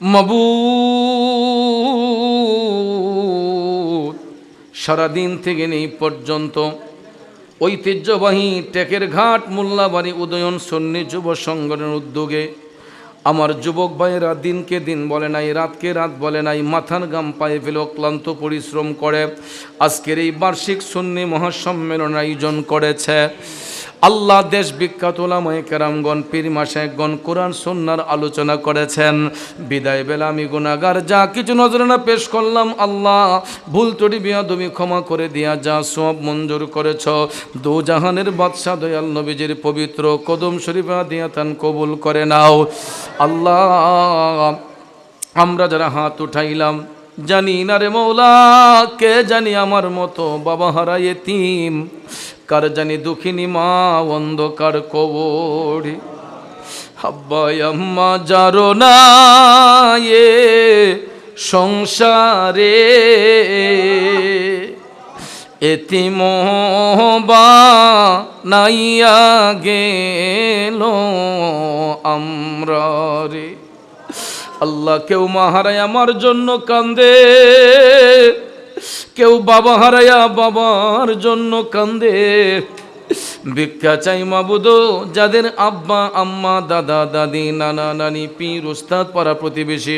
মাবুদ সারাদিন থেকে নেই পর্যন্ত ঐতিহ্যবাহী টেকের ঘাট মোল্লাবাড়ি উদয়ন সন্নি যুব সংগঠনের উদ্যোগে। আমার যুবক ভাইয়েরা দিনকে দিন বলে নাই, রাতকে রাত বলে নাই, মাথার গাম পায়ে ফেলে ক্লান্ত পরিশ্রম করে। আজকের এই বার্ষিক সন্নি মহাসম্মেলন আয়োজন করেছে। আল্লাহ দেশ বিখ্যাত ওলামায়ে কেরামগণ, পীর মাসেকগণ কোরআন সন্ন্যার আলোচনা করেছেন। বিদায় বেলা আমি গুণাগার যা কিছু নজরানা পেশ করলাম, আল্লাহ ভুল ত্রুটি, বিয়াদবি ক্ষমা করে দিয়া যা সব মঞ্জুর করেছ, দু জাহানের বাদশাহ দয়াল নবীজির পবিত্র কদম শরীফা দিয়া তান কবুল করে নাও। আল্লাহ, আমরা যারা হাত উঠাইলাম, জানি না রে মৌলা, কে জানি আমার মতো বাবা হারা এতিম। কার জানি দুঃখিনী মা, অন্ধকার কবরে। হাব্বাই আম্মা, যারো না এ সংসারে এতিমবা নাইয়া গেল আমরা রে আল্লাহ কেউ মাহারায় আমার জন্য কান্দে। কেউ বাবা হারায়া বাবার জন্য কান্দে। ভিক্ষা চাই মাবুদ, যাদের আব্বা, আম্মা, দাদা, দাদি, নানা, নানি, পীর, উস্তাদ, পাড়া প্রতিবেশী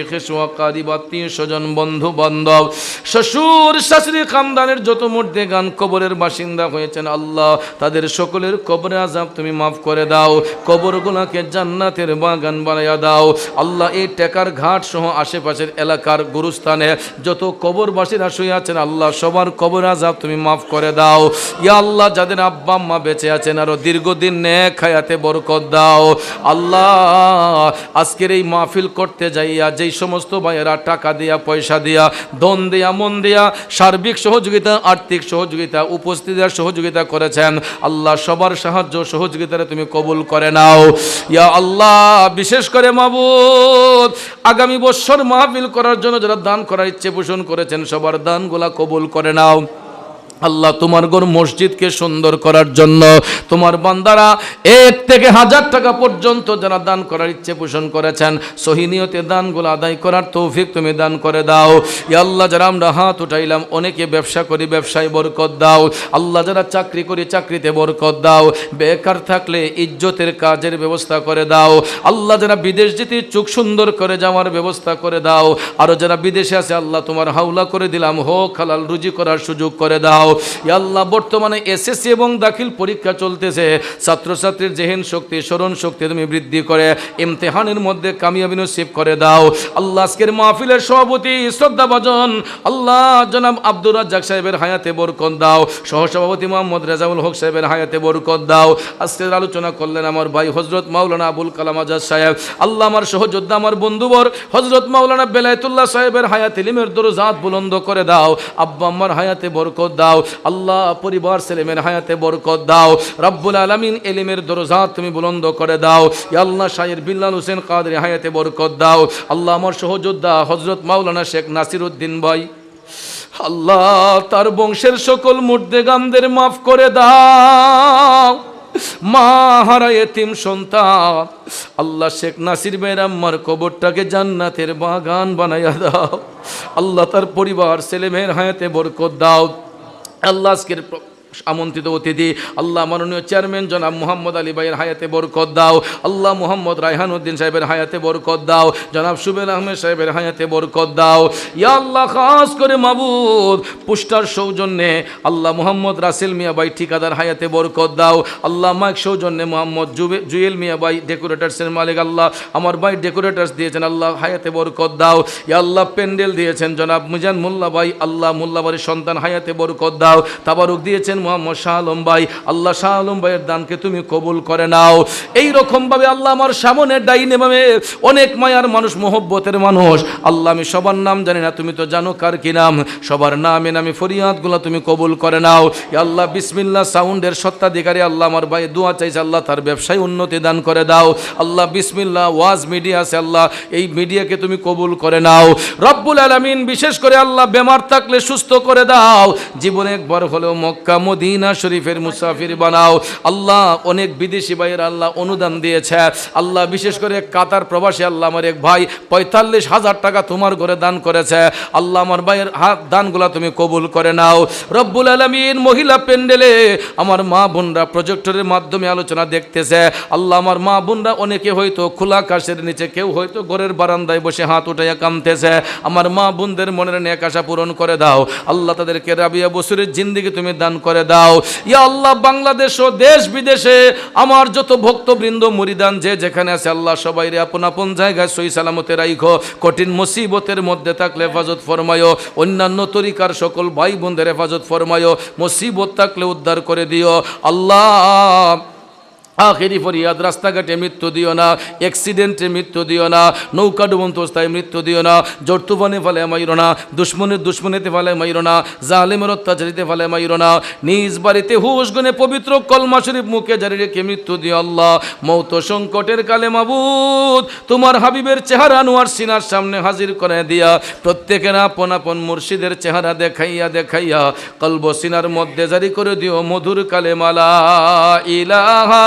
আত্মীয় স্বজন, বন্ধু, বান্ধব, শ্বশুর, শাশুড়ি, খানদানের যত মধ্যে গান কবরের বাসিন্দা হয়েছেন আল্লাহ, তাদের সকলের কবরে আজাব তুমি মাফ করে দাও, কবরগুলাকে জান্নাতের বাগান বানাইয়া দাও। আল্লাহ এই টেকার ঘাট সহ আশেপাশের এলাকার গুরুস্থানে যত কবরবাসীরা শুয়ে আছেন, আল্লাহ সবার কবর আজাব তুমি মাফ করে দাও। ইয়া আল্লাহ, যাদের আব্বা, আম্মা বেঁচে আছেন আরও দীর্ঘদিন নেক হায়াতে বরকত দাও। আল্লাহ, আজকের এই মাহফিল করতে যাইয়া, যেই সমস্ত ভাইয়েরা টাকা দিয়া, পয়সা দিয়া দন দিয়া, মন দিয়া সার্বিক সহযোগিতা, আর্থিক সহযোগিতা, উপস্থিতির সহযোগিতা করেছেন, আল্লাহ সবার সাহায্য সহযোগিতারে তুমি কবুল করে নাও। ইয়া আল্লাহ, বিশেষ করে মাবুদ, আগামী বছর মাহফিল করার জন্য যারা দান করার ইচ্ছে পোষণ করেছেন, সবার দানগুলা কবুল করে নাও। আল্লাহ তোমার ঘর মসজিদকে সুন্দর করার জন্য। তোমার বান্দারা এক থেকে হাজার টাকা পর্যন্ত যারা দান করার ইচ্ছে পোষণ করেছেন সহিনিয়তে দানগুলো আদায় করার তৌফিক তুমি দান করে দাও। আল্লাহ, যারা আমরা হাত উঠাইলাম, অনেকে ব্যবসা করি, ব্যবসায় বরকত দাও। আল্লাহ, যারা চাকরি করি, চাকরিতে বরকত দাও। বেকার থাকলে ইজ্জতের কাজের ব্যবস্থা করে দাও। আল্লাহ, যারা বিদেশ যেতে চোখ সুন্দর করে যাওয়ার ব্যবস্থা করে দাও। আরও যারা বিদেশে আছে, আল্লাহ, তোমার হাওলা করে দিলাম, হোক, হালাল, রুজি করার সুযোগ করে দাও। ইয়া আল্লাহ, বর্তমানে এসএসসি এবং দাখিল পরীক্ষা চলতেছে। ছাত্রছাত্রীর জেহেন শক্তি, স্মরণ শক্তি তুমি বৃদ্ধি করে, ইমতেহানের মধ্যে কামিয়াবি নসিব করে দাও। আল্লাহ আজকের মাহফিলের সভাপতি শ্রদ্ধা শ্রদ্ধাভাজন, আল্লাহ জনাব আব্দুর রাজ্জাক সাহেবের হায়াতে বরকত দাও। সহসভাপতি মোহাম্মদ রেজাউল হক সাহেবের হায়াতে বরকত দাও। আজকের আলোচনা করলেন আমার ভাই হজরত মাওলানা আবুল কালাম আজাদ সাহেব। আল্লাহ আমার সহযোদ্ধা, আমার বন্ধুবর হজরত মাওলানা বেলায়তুল্লাহ সাহেবের হায়াত ইলিমের দরজাত বুলন্দ করে দাও। আব্বা আম্মার হায়াতে বরকত দাও। আল্লাহ পরিবার সেলেমের হায়াতে বরকত দাও। রব্বুল আলমিন এলিমের দরজা তুমি বুলন্দ করে দাও। আল্লাহ শাহের বিল্লাল হোসেন কাদের হায়াতে বরকত দাও। আল্লাহ আমার সহযোদ্ধা হজরত মাওলানা শেখ নাসির উদ্দিন ভাই। আল্লাহ তার বংশের সকল মুর্দেগামদের মাফ করে দাও। মা হারা এতিম সন্তান। আল্লাহ শেখ নাসির ভাইয়ের আম্মার কবরটাকে জান্নাতের বাগান বানাইয়া দাও। আল্লাহ তার পরিবার ছেলে মেয়ের হায়াতে বরকত দাও। আল্লাহ আজকের আমন্ত্রিত অতিথি। আল্লাহ মাননীয় চেয়ারম্যান জনাব মোহাম্মদ আলী ভাইয়ের হায়াতে বরকত দাও। আল্লাহ মোহাম্মদ রায়হান উদ্দিন সাহেবের হায়াতে বরকত দাও। জনাব সুবেল আহমেদ সাহেবের হায়াতে বরকত দাও। ইয়া আল্লাহ, খাস করে মাবুদ, পুষ্টার সৌজন্যে আল্লাহ মোহাম্মদ রাসেল মিয়া ভাই ঠিকাদার হায়াতে বরকত দাও। আল্লাহ মাইক সৌজন্যে মোহাম্মদ জুয়েল মিয়া ভাই ডেকোরেটার্সের মালিক আল্লাহ, আমার ভাই ডেকোরেটার্স দিয়েছেন আল্লাহ হায়াতে বরকত দাও। ইয়া আল্লাহ প্যান্ডেল দিয়েছেন জনাব মুজান মোল্লা ভাই, আল্লাহ মোল্লা বাড়ির সন্তান হায়াতে বরকত দাও। তাবারুক দিয়েছেন মোহাম্মদ শাহ আলম ভাই আল্লাহ শাহ আলম ভাইয়ের দানকে তুমি কবুল করে নাও। এই রকম ভাবে আল্লাহ আমার সামনে ডাইনে ভাবে অনেক মায়ার মানুষ, মোহব্বতের মানুষ। আল্লাহ, আমি সবার নাম জানি না, তুমি তো জানো কার কি নাম। সবার নামে নামে ফরিয়াদগুলো তুমি কবুল করে নাও। আল্লাহ বিসমিল্লা সাউন্ডের সত্ত্বাধিকারী আল্লাহ আমার ভাই দোয়া চাইছে, আল্লাহ তার ব্যবসায় উন্নতি দান করে দাও। আল্লাহ, বিসমিল্লাহ, ওয়াজ মিডিয়া আছে আল্লাহ, এই মিডিয়াকে তুমি কবুল করে নাও। রব্বুল আলমিন, বিশেষ করে আল্লাহ, বেমার থাকলে সুস্থ করে দাও। জীবনে একবার হলেও মক্কা মদিনা শরীফের মুসাফির বানাও। আল্লাহ অনেক বিদেশি ভাইয়ের আল্লাহ অনুদান দিয়েছে। আল্লাহ বিশেষ করে কাতার প্রবাসী আল্লাহ আমার এক ভাই পঁয়তাল্লিশ হাজার টাকা তোমার ঘরে দান করেছে। আল্লাহ আমার ভাইয়ের হাত দানগুলা তুমি কবুল করে নাও। রব্বুল আলমিন মহিলা প্যান্ডেলে আমার মা বোনরা প্রজেক্টরের মাধ্যমে আলোচনা দেখতেছে। আল্লাহ আমার মা বোনরা অনেকে হয়তো খোলা আকাশের নিচে, কেউ হয়তো ঘরের বারান্দায় বসে হাত উঠাইয়া কামতেছে আমার মা বোনদের মনের নেক আশা পূরণ করে দাও। আল্লাহ তাদেরকে রাবিয়া বসুরের জিন্দিগি তুমি দান করে দাও। ইয়া আল্লাহ, বাংলাদেশ ও দেশ বিদেশে আমার যত ভক্তবৃন্দ, মুরিদান যে যেখানে আছে, আল্লাহ সবাই রে আপন আপন জায়গায় সই সালামতে রাইখো। কঠিন মুসিবতের মধ্যে থাকলে হেফাজত ফরমায়ো। অন্যান্য তরিকার সকল ভাই বোনদের হেফাজত ফরমায়ো। মুসিবত থাকলে উদ্ধার করে দিও আল্লাহ আখেরি ফরিয়াদ, রাস্তাঘাটে মৃত্যু দিও না অ্যাক্সিডেন্টে মৃত্যু দিও না, নৌকা ডুবন্ত অবস্থায় মৃত্যু দিও না জোর তুফানে ফেলে মাইরো না, দুশ্মনের দুশ্মনেতে ফেলে মাইরো না, জালেমের অত্যাচারিতে ফেলে মাইরো না, নিজ বাড়িতে হুশ গুনে পবিত্র কলমা শরীফ মুখে জারি রেখে মৃত্যু দিও আল্লাহ। মৌত সংকটের কালে মাবুদ, তোমার হাবিবের চেহারা আনোয়ার সিনার সামনে হাজির করে দিয়া, প্রত্যেকের আপন আপন মুর্শিদের চেহারা দেখাইয়া দেখাইয়া, কলব সিনার মধ্যে জারি করে দিও মধুর কালে মালা, ইলাহা